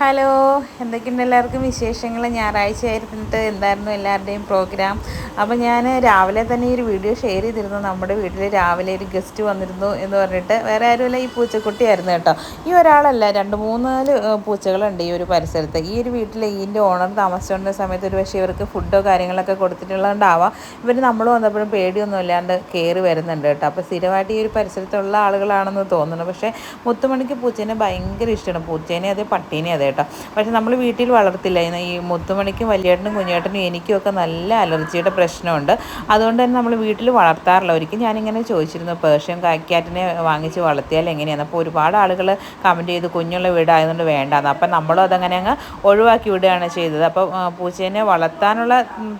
Hello എന്തൊക്കെയുണ്ട് എല്ലാവർക്കും വിശേഷങ്ങൾ? ഞായറാഴ്ച ആയിരുന്നിട്ട് എന്തായിരുന്നു എല്ലാവരുടെയും പ്രോഗ്രാം? അപ്പോൾ ഞാൻ രാവിലെ തന്നെ ഒരു വീഡിയോ ഷെയർ ചെയ്തിരുന്നു. നമ്മുടെ വീട്ടിൽ രാവിലെ ഒരു ഗസ്റ്റ് വന്നിരുന്നു എന്ന് പറഞ്ഞിട്ട് വേറെ ആരുമല്ല ഈ പൂച്ചക്കുട്ടിയായിരുന്നു കേട്ടോ. ഈ ഒരാളല്ല രണ്ട് മൂന്നാൽ പൂച്ചകളുണ്ട് ഈ ഒരു പരിസരത്ത്. ഈ ഒരു വീട്ടിൽ ഇതിന്റെ ഓണർ താമസിച്ചുകൊണ്ട സമയത്ത് ഒരു പക്ഷേ ഇവർക്ക് ഫുഡോ കാര്യങ്ങളൊക്കെ കൊടുത്തിട്ടുള്ളതുകൊണ്ടാവാം. ഇവർ നമ്മൾ വന്നപ്പോഴും പേടിയൊന്നും ഇല്ലാണ്ട് കയറി വരുന്നുണ്ട് കേട്ടോ. അപ്പോൾ സ്ഥിരമായിട്ട് ഈ ഒരു പരിസരത്തുള്ള ആളുകളാണെന്ന് തോന്നുന്നു. പക്ഷേ മുത്തുമണിക്ക് പൂച്ചേനെ ഭയങ്കര ഇഷ്ടമാണ്. പൂച്ചേനെ അതെ പട്ടീനെ അതെ കേട്ടോ. പക്ഷെ നമ്മൾ വീട്ടിൽ വളർത്തില്ല. ഈ മുത്തുമണിക്കും വലിയേട്ടനും കുഞ്ഞേട്ടനും എനിക്കും ഒക്കെ നല്ല അലർജിയുടെ പ്രശ്നമുണ്ട്. അതുകൊണ്ട് തന്നെ നമ്മൾ വീട്ടിൽ വളർത്താറില്ല. ഒരിക്കലും ഞാനിങ്ങനെ ചോദിച്ചിരുന്നു പേർഷ്യൻ കാറ്റിനെ വാങ്ങിച്ച് വളർത്തിയാൽ എങ്ങനെയാണ് അപ്പോൾ ഒരുപാട് ആളുകൾ കമന്റ് ചെയ്ത് കുഞ്ഞുള്ള വീടായതുകൊണ്ട് വേണ്ടാന്ന്. അപ്പം നമ്മളും അതങ്ങനെ അങ്ങ് ഒഴിവാക്കി വിടുകയാണ് ചെയ്തത്. അപ്പോൾ പൂച്ചേനെ വളർത്താനുള്ള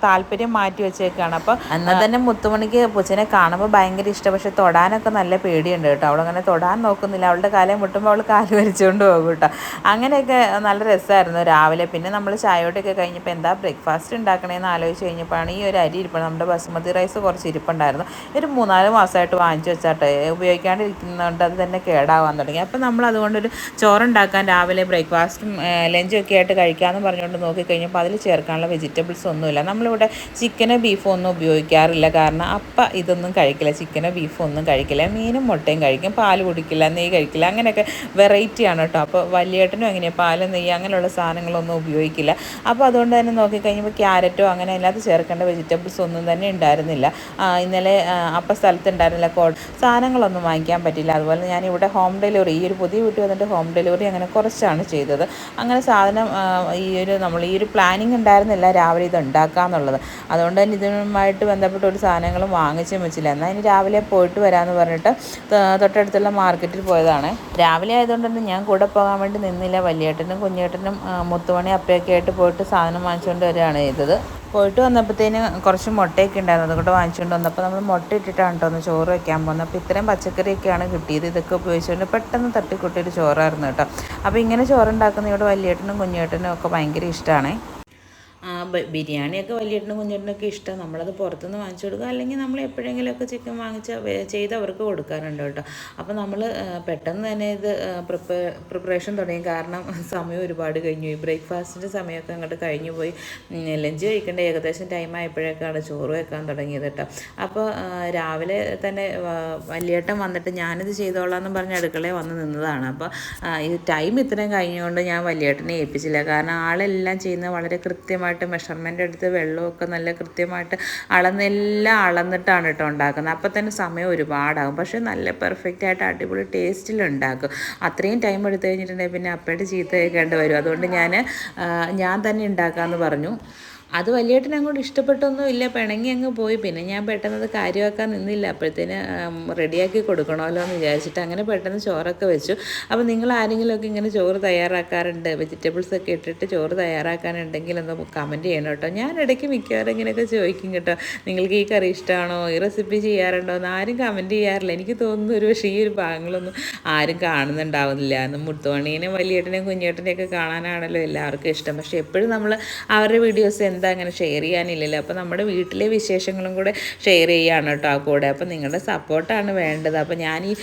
താല്പര്യം മാറ്റി വെച്ചേക്കാണ്. അപ്പോൾ എന്നാൽ തന്നെ മുത്തുമണിക്ക് പൂച്ചേനെ കാണുമ്പോൾ ഭയങ്കര ഇഷ്ടം. പക്ഷെ തൊടാനൊക്കെ നല്ല പേടിയുണ്ട് കേട്ടോ. അവളങ്ങനെ തൊടാൻ നോക്കുന്നില്ല. അവളുടെ കാലം മുട്ടുമ്പോൾ അവൾ കാൽ വലിച്ചുകൊണ്ട് പോകും കേട്ടോ. അങ്ങനെയൊക്കെ നല്ല രസമായിരുന്നു രാവിലെ. പിന്നെ നമ്മൾ ചായയോട്ടൊക്കെ കഴിഞ്ഞപ്പോൾ എന്താ ബ്രേക്ക്ഫാസ്റ്റ് ഉണ്ടാക്കണേന്ന് ആലോചിച്ച് കഴിഞ്ഞപ്പോഴാണ് ഈ ഒരു അരി ഇരിപ്പുണ്ട്. നമ്മുടെ ബസുമതി റൈസ് കുറച്ച് ഇരിപ്പുണ്ടായിരുന്നു. ഒരു മൂന്നാൽ മാസമായിട്ട് വാങ്ങിച്ചു വെച്ചാട്ടെ ഉപയോഗിക്കാണ്ടിരിക്കുന്നതുകൊണ്ട് അത് തന്നെ കേടാവാൻ തുടങ്ങി. അപ്പം നമ്മൾ അതുകൊണ്ടൊരു ചോറുണ്ടാക്കാൻ രാവിലെ ബ്രേക്ക്ഫാസ്റ്റും ലഞ്ചും ഒക്കെ ആയിട്ട് കഴിക്കാമെന്ന് പറഞ്ഞുകൊണ്ട് നോക്കിക്കഴിഞ്ഞപ്പോൾ അതിൽ ചേർക്കാനുള്ള വെജിറ്റബിൾസ് ഒന്നുമില്ല. നമ്മളിവിടെ ചിക്കനോ ബീഫോ ഒന്നും ഉപയോഗിക്കാറില്ല. കാരണം അപ്പം ഇതൊന്നും കഴിക്കില്ല. ചിക്കനോ ബീഫോ ഒന്നും കഴിക്കില്ല. മീനും മുട്ടയും കഴിക്കും. പാൽ കുടിക്കില്ല. നെയ്യ് കഴിക്കില്ല. അങ്ങനെയൊക്കെ വെറൈറ്റിയാണ് കേട്ടോ. അപ്പോൾ വലിയേട്ടനും എങ്ങനെയാണ് പാൽ നെയ്യ് അങ്ങനെയുള്ള സാധനങ്ങളൊന്നും ഉപയോഗിക്കില്ല. അപ്പോൾ അതുകൊണ്ട് തന്നെ നോക്കിക്കഴിഞ്ഞപ്പോൾ ക്യാരറ്റോ അങ്ങനെ അല്ലാതെ ചേർക്കേണ്ട വെജിറ്റബിൾസ് ഒന്നും തന്നെ ഉണ്ടായിരുന്നില്ല. ഇന്നലെ അപ്പം സ്ഥലത്ത് ഉണ്ടായിരുന്നില്ല കോ സാധനങ്ങളൊന്നും വാങ്ങിക്കാൻ പറ്റില്ല. അതുപോലെ ഞാൻ ഇവിടെ ഹോം ഡെലിവറി ഈ ഒരു പുതിയ വീട്ടിൽ വന്നിട്ട് ഹോം ഡെലിവറി അങ്ങനെ കുറച്ചാണ് ചെയ്തത്. അങ്ങനെ സാധനം ഈ ഒരു നമ്മൾ ഈ ഒരു പ്ലാനിങ് ഉണ്ടായിരുന്നില്ല രാവിലെ ഇത് ഉണ്ടാക്കാന്നുള്ളത് അതുകൊണ്ട് തന്നെ ഇതുമായിട്ട് ബന്ധപ്പെട്ട ഒരു സാധനങ്ങളും വാങ്ങിച്ചും വെച്ചില്ല. എന്നാൽ ഇനി രാവിലെ പോയിട്ട് വരാമെന്ന് പറഞ്ഞിട്ട് തൊട്ടടുത്തുള്ള മാർക്കറ്റിൽ പോയതാണ്. രാവിലെ ആയതുകൊണ്ട് തന്നെ ഞാൻ കൂടെ പോകാൻ വേണ്ടി നിന്നില്ല. വലിയേട്ടനും കുഞ്ഞേട്ടനും മുത്തുമണി അപ്പയൊക്കെ ആയിട്ട് പോയിട്ട് സാധനം വാങ്ങിച്ചുകൊണ്ട് വരികയാണ് ചെയ്തത്. പോയിട്ട് വന്നപ്പോഴത്തേന് കുറച്ച് മുട്ടയൊക്കെ ഉണ്ടായിരുന്നു. അതുകൊണ്ട് വാങ്ങിച്ചുകൊണ്ട് വന്നപ്പോൾ നമ്മൾ മുട്ട ഇട്ടിട്ടാണ് കേട്ടോ ഒന്ന് ചോറ് വയ്ക്കാൻ പോകുന്നത്. അപ്പോൾ ഇത്രയും പച്ചക്കറിയൊക്കെയാണ് കിട്ടിയത്. ഇതൊക്കെ ഉപയോഗിച്ചുകൊണ്ട് പെട്ടെന്ന് തട്ടിക്കൂട്ടിയൊരു ചോറായിരുന്നു കേട്ടോ. അപ്പോൾ ഇങ്ങനെ ചോറുണ്ടാക്കുന്ന ഇവിടെ വലിയേട്ടനും കുഞ്ഞേട്ടനും ഒക്കെ ഭയങ്കര ഇഷ്ടമാണേ ബിരിയാണിയൊക്കെ വലിയേട്ടനും കുഞ്ഞേട്ടനൊക്കെ ഇഷ്ടം. നമ്മളത് പുറത്തുനിന്ന് വാങ്ങിച്ചു കൊടുക്കുക. അല്ലെങ്കിൽ നമ്മൾ എപ്പോഴെങ്കിലുമൊക്കെ ചിക്കൻ വാങ്ങിച്ച് ചെയ്ത് അവർക്ക് കൊടുക്കാറുണ്ട് കേട്ടോ. അപ്പോൾ നമ്മൾ പെട്ടെന്ന് തന്നെ ഇത് പ്രിപ്പ പ്രിപ്പറേഷൻ തുടങ്ങി. കാരണം സമയം ഒരുപാട് കഴിഞ്ഞു. പോയി ബ്രേക്ക്ഫാസ്റ്റിന്റെ സമയമൊക്കെ അങ്ങോട്ട് കഴിഞ്ഞു പോയി. ലഞ്ച് കഴിക്കേണ്ട ഏകദേശം ടൈം ആയപ്പോഴേക്കാണ് ചോറ് വെക്കാൻ തുടങ്ങിയത് കേട്ടോ. അപ്പോൾ രാവിലെ തന്നെ വലിയേട്ടൻ വന്നിട്ട് ഞാനിത് ചെയ്തോളാം എന്ന് പറഞ്ഞ് അടുക്കളയിൽ വന്ന് നിന്നതാണ്. അപ്പോൾ ഈ ടൈം ഇത്രയും കഴിഞ്ഞുകൊണ്ട് ഞാൻ വലിയേട്ടനെ ഏൽപ്പിച്ചില്ല. കാരണം ആളെല്ലാം ചെയ്യുന്നത് വളരെ കൃത്യമായിട്ട് മെഷർമെന്റ് എടുത്ത് വെള്ളമൊക്കെ നല്ല കൃത്യമായിട്ട് അളന്നെല്ലാം അളന്നിട്ടാണ് കേട്ടോ ഉണ്ടാക്കുന്നത്. അപ്പോൾ തന്നെ സമയം ഒരുപാടാകും. പക്ഷേ നല്ല പെർഫെക്റ്റ് ആയിട്ട് അടിപൊളി ടേസ്റ്റിൽ ഉണ്ടാക്കും. അത്രയും ടൈം എടുത്തു കഴിഞ്ഞിട്ടുണ്ടെങ്കിൽ പിന്നെ അപ്പയുടെ ചീത്ത കേൾക്കേണ്ടി വരും. അതുകൊണ്ട് ഞാൻ ഞാൻ തന്നെ ഉണ്ടാക്കാമെന്ന് പറഞ്ഞു. അത് വലിയേട്ടൻ അങ്ങോട്ട് ഇഷ്ടപ്പെട്ടൊന്നും ഇല്ല. പിണങ്ങി അങ്ങ് പോയി. പിന്നെ ഞാൻ പെട്ടെന്ന് അത് കാര്യമാക്കാൻ നിന്നില്ല. അപ്പോഴത്തേന് റെഡിയാക്കി കൊടുക്കണമല്ലോ എന്ന് വിചാരിച്ചിട്ട് അങ്ങനെ പെട്ടെന്ന് ചോറൊക്കെ വെച്ചു. അപ്പോൾ നിങ്ങൾ ആരെങ്കിലുമൊക്കെ ഇങ്ങനെ ചോറ് തയ്യാറാക്കാറുണ്ട്? വെജിറ്റബിൾസ് ഒക്കെ ഇട്ടിട്ട് ചോറ് തയ്യാറാക്കാനുണ്ടെങ്കിൽ ഒന്ന് കമന്റ് ചെയ്യണം കേട്ടോ. ഞാൻ ഇടയ്ക്ക് മിക്കവാറും ഇങ്ങനെയൊക്കെ ചോദിക്കും കേട്ടോ. നിങ്ങൾക്ക് ഈ കറി ഇഷ്ടമാണോ ഈ റെസിപ്പി ചെയ്യാറുണ്ടോ? എന്ന് ആരും കമന്റ് ചെയ്യാറില്ല. എനിക്ക് തോന്നുന്നു ഒരു പക്ഷേ ഈ ഒരു ഭാഗങ്ങളൊന്നും ആരും കാണുന്നുണ്ടാവുന്നില്ല. എന്ന് മുത്തോണീനെയും വലിയേട്ടനെയും കുഞ്ഞേട്ടനെയൊക്കെ കാണാനാണല്ലോ എല്ലാവർക്കും ഇഷ്ടം. പക്ഷേ എപ്പോഴും നമ്മൾ അവരുടെ വീഡിയോസ് എന്താ അങ്ങനെ ഷെയർ ചെയ്യാനില്ലല്ലോ. അപ്പോൾ നമ്മുടെ വീട്ടിലെ വിശേഷങ്ങളും കൂടെ ഷെയർ ചെയ്യാണ് കേട്ടോ ആ കൂടെ. അപ്പോൾ നിങ്ങളുടെ സപ്പോർട്ടാണ് വേണ്ടത്. അപ്പോൾ ഞാൻ ഈ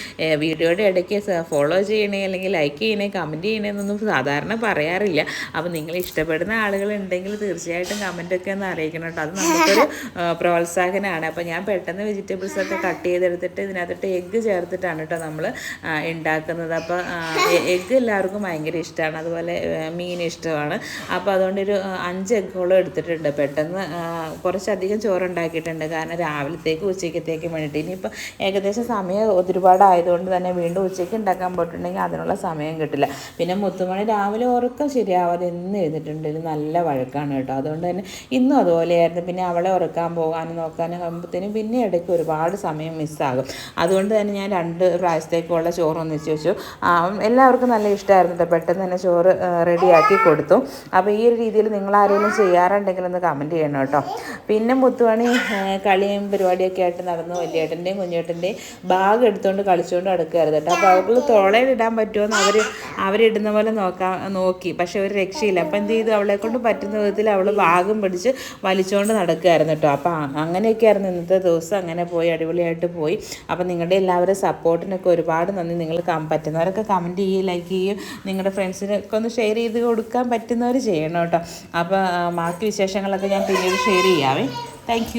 വീഡിയോയുടെ ഇടയ്ക്ക് ഫോളോ ചെയ്യണേ അല്ലെങ്കിൽ ലൈക്ക് ചെയ്യണേ കമന്റ് ചെയ്യണേ എന്നൊന്നും സാധാരണ പറയാറില്ല. അപ്പോൾ നിങ്ങൾ ഇഷ്ടപ്പെടുന്ന ആളുകളുണ്ടെങ്കിൽ തീർച്ചയായിട്ടും കമന്റൊക്കെ ഒന്ന് അറിയിക്കണം കേട്ടോ അത് നമുക്കൊരു പ്രോത്സാഹനമാണ് അപ്പോൾ ഞാൻ പെട്ടെന്ന് വെജിറ്റബിൾസ് ഒക്കെ കട്ട് ചെയ്തെടുത്തിട്ട് ഇതിനകത്തിട്ട് എഗ്ഗ് ചേർത്തിട്ടാണ് കേട്ടോ നമ്മൾ ഉണ്ടാക്കുന്നത് അപ്പോൾ എഗ്ഗ് എല്ലാവർക്കും ഭയങ്കര ഇഷ്ടമാണ് അതുപോലെ മീൻ ഇഷ്ടമാണ്. അപ്പോൾ അതുകൊണ്ട് ഒരു അഞ്ച് എഗ്ഗോളം എടുത്തിട്ടുണ്ട് പെട്ടെന്ന് കുറച്ചധികം ചോറുണ്ടാക്കിയിട്ടുണ്ട്. കാരണം രാവിലത്തേക്ക് ഉച്ചയ്ക്കത്തേക്ക് വേണ്ടിയിട്ട്. ഇനിയിപ്പോൾ ഏകദേശം സമയം ഒരുപാടായതുകൊണ്ട് തന്നെ വീണ്ടും ഉച്ചയ്ക്ക് ഉണ്ടാക്കാൻ പോയിട്ടുണ്ടെങ്കിൽ അതിനുള്ള സമയം കിട്ടില്ല. പിന്നെ മുത്തുമണി രാവിലെ ഉറക്കം ശരിയാവാതെ എന്ന് എഴുന്നിട്ടുണ്ടെങ്കിൽ നല്ല വഴക്കാണ് കേട്ടോ. അതുകൊണ്ട് തന്നെ ഇന്നും അതുപോലെയായിരുന്നു. പിന്നെ അവളെ ഉറക്കാൻ പോകാനും നോക്കാനും ആകുമ്പോഴത്തേനും പിന്നെ ഇടയ്ക്ക് ഒരുപാട് സമയം മിസ്സാകും. അതുകൊണ്ട് തന്നെ ഞാൻ രണ്ട് പ്രാവശ്യത്തേക്കുള്ള ചോറ് ഒന്നിച്ച് വെച്ചു. എല്ലാവർക്കും നല്ല ഇഷ്ടമായിരുന്നു പെട്ടെന്ന് തന്നെ ചോറ് റെഡിയാക്കി കൊടുത്തു. അപ്പോൾ ഈ ഒരു രീതിയിൽ നിങ്ങൾ ആരെങ്കിലും ചെയ്യാറുണ്ടെങ്കിൽ ഒന്ന് കമന്റ് ചെയ്യണം കേട്ടോ. പിന്നെ മുത്തുവാണി കളിയും പരിപാടിയൊക്കെ ആയിട്ട് നടന്നു. വലിയേട്ടന്റെയും കുഞ്ഞേട്ടന്റെയും ബാഗ് എടുത്തുകൊണ്ട് കളിച്ചുകൊണ്ട് നടക്കുകയായിരുന്നു കേട്ടോ. അപ്പോൾ അവർക്ക് തുളയിലിടാൻ പറ്റുമോ അവർ അവരിടുന്ന പോലെ നോക്കാൻ നോക്കി. പക്ഷെ ഒരു രക്ഷയില്ല. അപ്പോൾ എന്ത് ചെയ്തു? അവളെ കൊണ്ട് പറ്റുന്ന വിധത്തിൽ അവൾ ഭാഗം പിടിച്ച് വലിച്ചുകൊണ്ട് നടക്കുകയായിരുന്നു കേട്ടോ. അപ്പോൾ അങ്ങനെയൊക്കെയായിരുന്നു ഇന്നത്തെ ദിവസം. അങ്ങനെ പോയി അടിപൊളിയായിട്ട് പോയി. അപ്പോൾ നിങ്ങളുടെ എല്ലാവരും സപ്പോർട്ടിനൊക്കെ ഒരുപാട് നന്ദി. നിങ്ങൾ പറ്റുന്നവരൊക്കെ കമന്റ് ചെയ്യുകയും ലൈക്ക് ചെയ്യുകയും നിങ്ങളുടെ ഫ്രണ്ട്സിനൊക്കെ ഒന്ന് ഷെയർ ചെയ്ത് കൊടുക്കാൻ പറ്റുന്നവർ ചെയ്യണം കേട്ടോ. അപ്പോൾ ബാക്കി വിശേഷങ്ങളൊക്കെ ഞാൻ പിന്നീട് ഷെയർ ചെയ്യാവേ. താങ്ക്